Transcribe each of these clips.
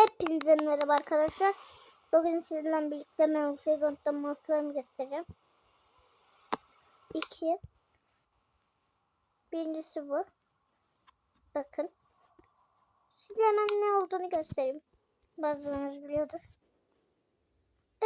Hepinize merhaba arkadaşlar. Bugün sizinle birlikte Memphis motorlarımı göstereceğim. İki. Birincisi bu. Bakın. Size hemen ne olduğunu göstereyim. Bazılarınız biliyordur.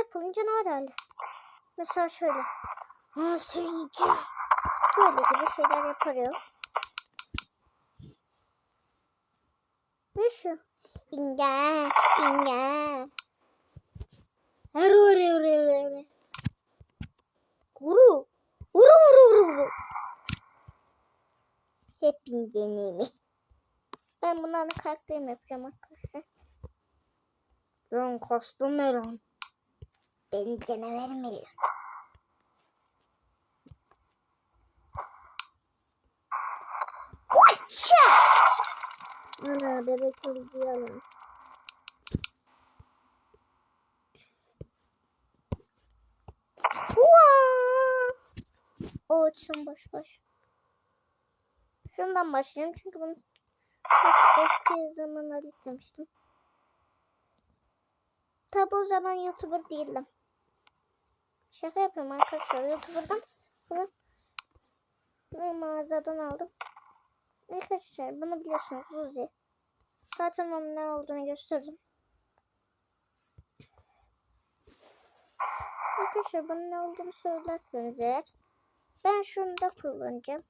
Apple'ın canavar hali. Mesela şöyle. Nasılcı? Böyle gibi şeyler yapıyor. Ve şu. İnge, inge. Her oraya oraya oraya oraya. Vuru. Vuru vuru vuru vuru. Hep ingenimi. Ben bunların karakterimi yapacağım arkadaşlar. Lan kostüm ne lan? Benim canavarım mi lan? Ana bebek. Hua! O uçsun boş boş. Şundan başlayayım çünkü bunu çok eski zamanlar yüklemiştim. Tabi o zaman YouTuber değildim. Şaka yapıyorum arkadaşlar. YouTuber'dan bunu mağazadan aldım. Arkadaşlar bunu biliyorsunuz Uzi. Zaten onun ne olduğunu gösterdim. Arkadaşlar bunun ne olduğunu söylerseniz eğer ben şunu da kullanacağım.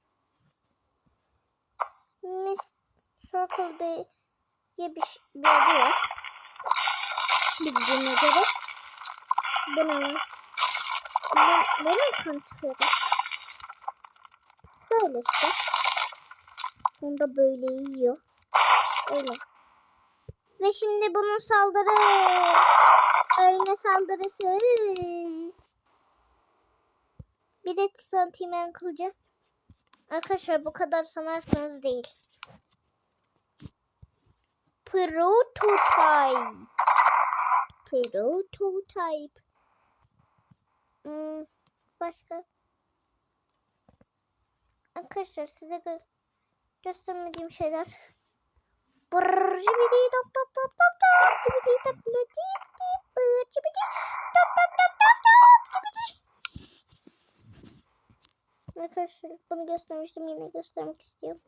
Miss Circle diye bir, ş- bir adı var. Bildiğime göre. Ne lan? Bu- Böyle mi kan çıkıyordu? Böyle işte. Sonra böyle yiyor. Öyle. Ve şimdi bunun saldırı. Ölme saldırısı. Bir de santimen kılıcı. Arkadaşlar bu kadar sanarsanız değil. Prototype. Prototype. Hmm, başka. Arkadaşlar size gö göstermediğim şeyler. Brrr, cibidi dop dop dop dop dop. Cibidi. Arkadaşlar bunu göstermiştim yine göstermek istiyorum.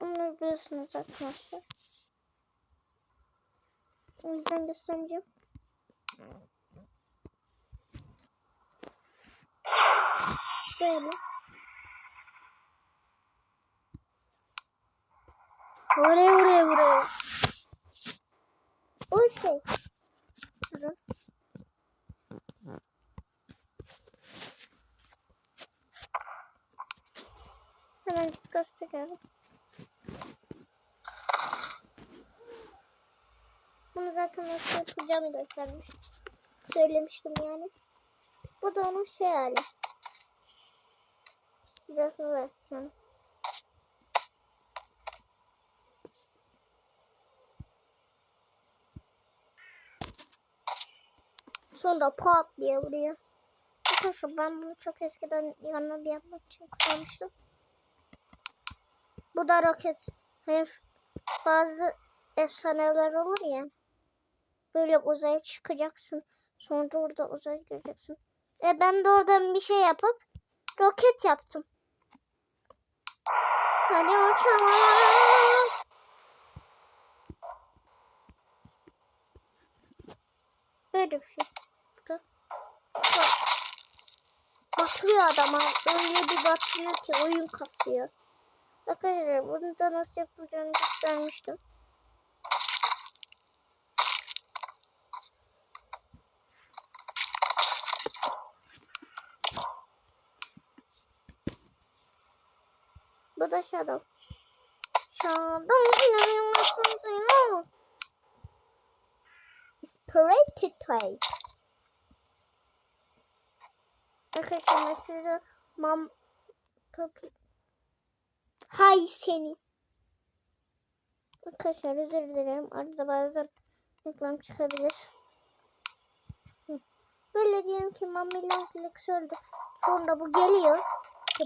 Bunu biliyorsunuz arkadaşlar. O yüzden göstermeyeceğim. Böyle. Oraya oraya oraya. O şey. Dur. Hemen gösteriyorum. Zaten nasıl yapacağımı göstermiş. Söylemiştim yani. Bu da onun şey hali. Silahlı versiyonu. Sonra pat diye vuruyor. Arkadaşlar ben bunu çok eskiden yanına bir yapmak için kullanmıştım. Bu da roket. Hayır. Bazı efsaneler olur ya. Böyle uzaya çıkacaksın. Sonra orada uzay göreceksin. E ben de oradan bir şey yapıp roket yaptım. Hadi uçalım. Böyle bir şey. Burada. Bak. Batırıyor adama. Öyle bir batırıyor ki oyun kasıyor. Arkadaşlar bunu da nasıl yapacağını göstermiştim. Bu da Shadow. Shadow inanılmazsın ya. Spirited type. Arkadaşlar mesela mam Pop- Hay seni. Arkadaşlar özür dilerim. Arada bazen reklam çıkabilir. Böyle diyelim ki Mami Longlegs öldü. Sonra bu geliyor. The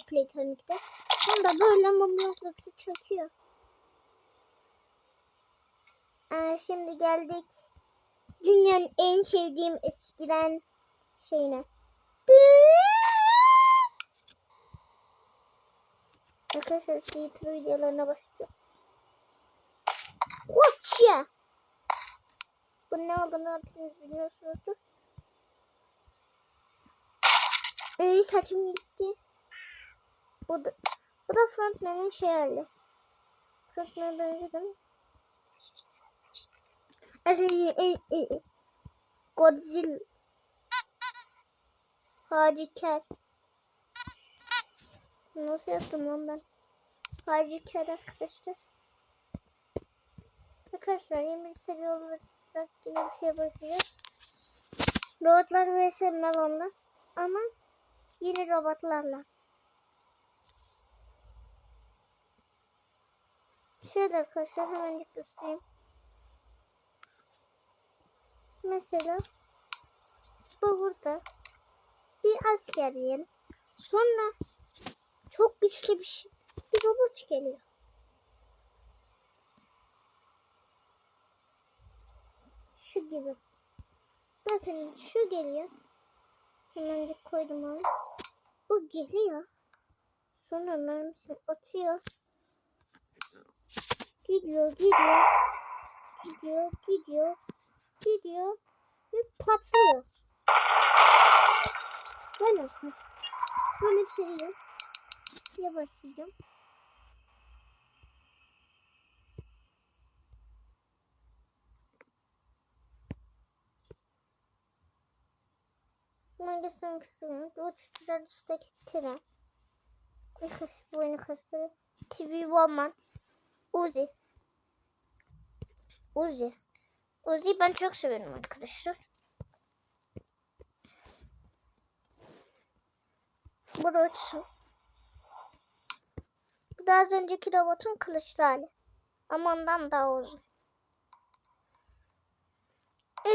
Sonra böyle Mami Longlegs'i çöküyor. Ee, şimdi geldik. Dünyanın en sevdiğim eskiden şeyine. Arkadaşlar Twitter videolarına başlıyorum. Watcha! Bu ne olduğunu hepiniz biliyorsunuzdur. Ee, saçım gitti. Bu da, bu da frontman'in şey hali. Frontman'a benziyor değil mi? Godzilla. Hacı Ker. Nasıl yaptım lan ben? Hacı Ker arkadaşlar. Arkadaşlar yeni seri olarak yine bir şey yapacağız. Robotlar vs Melon'la ama yeni robotlarla. Şöyle arkadaşlar hemen göstereyim. Mesela bu burada bir asker yiyelim. Sonra çok güçlü bir şey, bir robot geliyor. Şu gibi. Bakın şu geliyor. Hemen koydum onu. Bu geliyor. Sonra mermisini atıyor. Gidiyor, gidiyor. Gidiyor, gidiyor. Gidiyor. Ve patlıyor. Böyle kız. Böyle bir şey yok. Şuraya başlayacağım. İstiyorum. Bu uçturan işte tren. Kış bu oyunu kastırıyor. TV Woman. Uzi. Uzi. Uzi ben çok severim arkadaşlar. Bu da uçsun. Bu da az önceki robotun kılıçlı hali. Ama ondan daha uzun. Ee,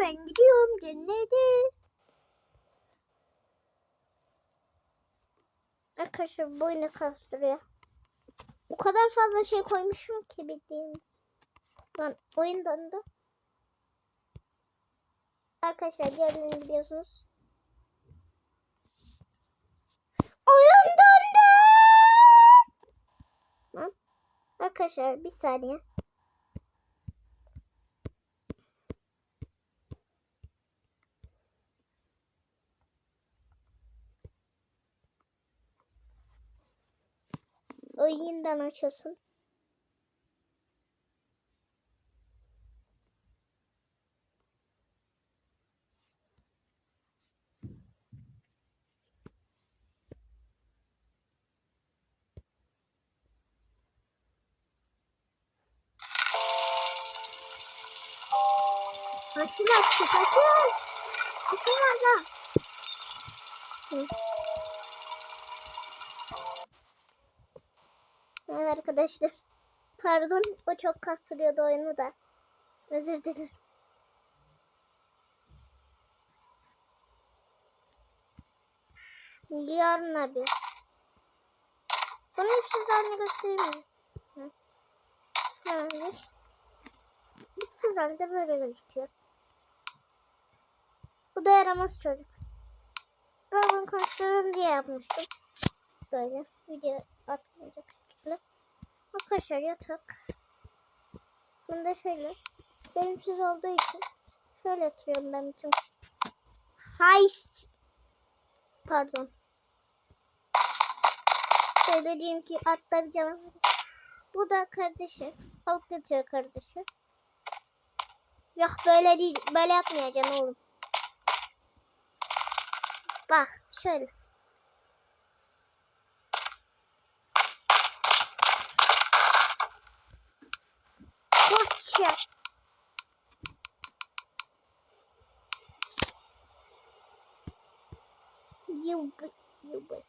ben gidiyorum cennete. Arkadaşlar boynu kastırıyor. O kadar fazla şey koymuşum ki bildiğiniz. Lan oyun dondu. Arkadaşlar gördüğünüz biliyorsunuz. Oyun dondu. Lan. Arkadaşlar bir saniye. Oyundan açılsın. Açıl açıl açıl. Açıl orada. Evet arkadaşlar. Pardon o çok kastırıyordu oyunu da. Özür dilerim. Yarın abi. Bunu hiç sizlerle göstereyim mi? Hı. Hayır. Güzel de böyle gözüküyor. Bu da yaramaz çocuk. Ben bunu konuştururum diye yapmıştım. Böyle video atmayacak. Arkadaşlar yatak. Bunda şöyle. Benimsiz olduğu için şöyle yatıyorum ben bütün. Hay. Pardon. Şöyle diyeyim ki canavar. Bu da kardeşi. Alıp yatıyor kardeşi. Yok böyle değil. Böyle yapmayacağım oğlum. Bak şöyle. вообще? Юбы, юбы.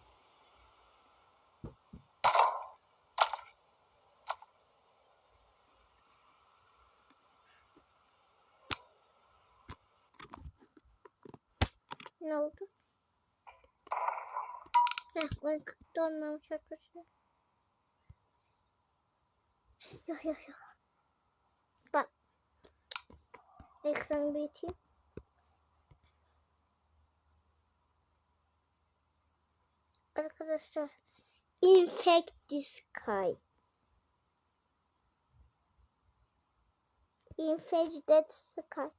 Ну, Ой, кто нам сейчас пришел? Ё-ё-ё. Ekranı büyüteyim. Arkadaşlar. Infect the sky. Infect that sky.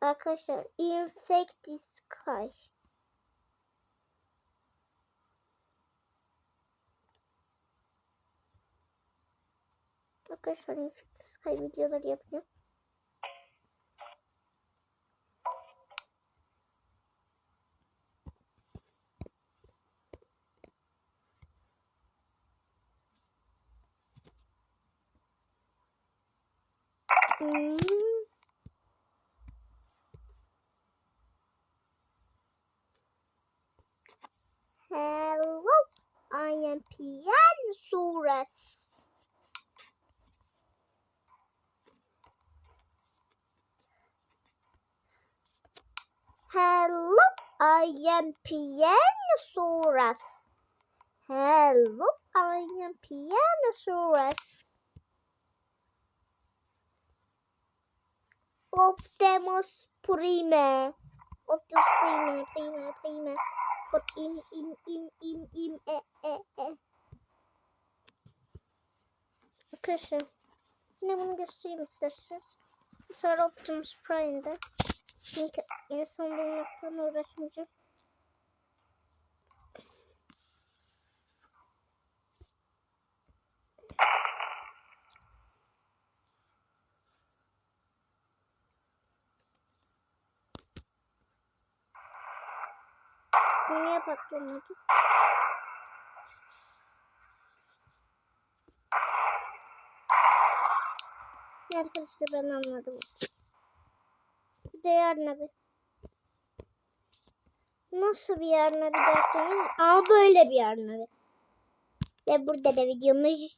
Arkadaşlar infect the sky. Arkadaşlar infect the sky videoları yapacağım. Hello, I am Pianosaurus. Hello, I am Pianosaurus. Hello, I am Pianosaurus. Optimus Prime. Optimus Prime, Prime, Prime. Kod im, im, im, im, im, e, e, e. Arkadaşlar. Yine bunu göstereyim isterseniz. Bu sefer Optimus Prime'de. Çünkü insan bulmaktan uğraşmayacağım. Bu niye patlamadı? Arkadaşlar ben anladım. Değer nabi. Nasıl bir yer nabi derseniz? Aa böyle bir yer nabi. Ve burada da videomuz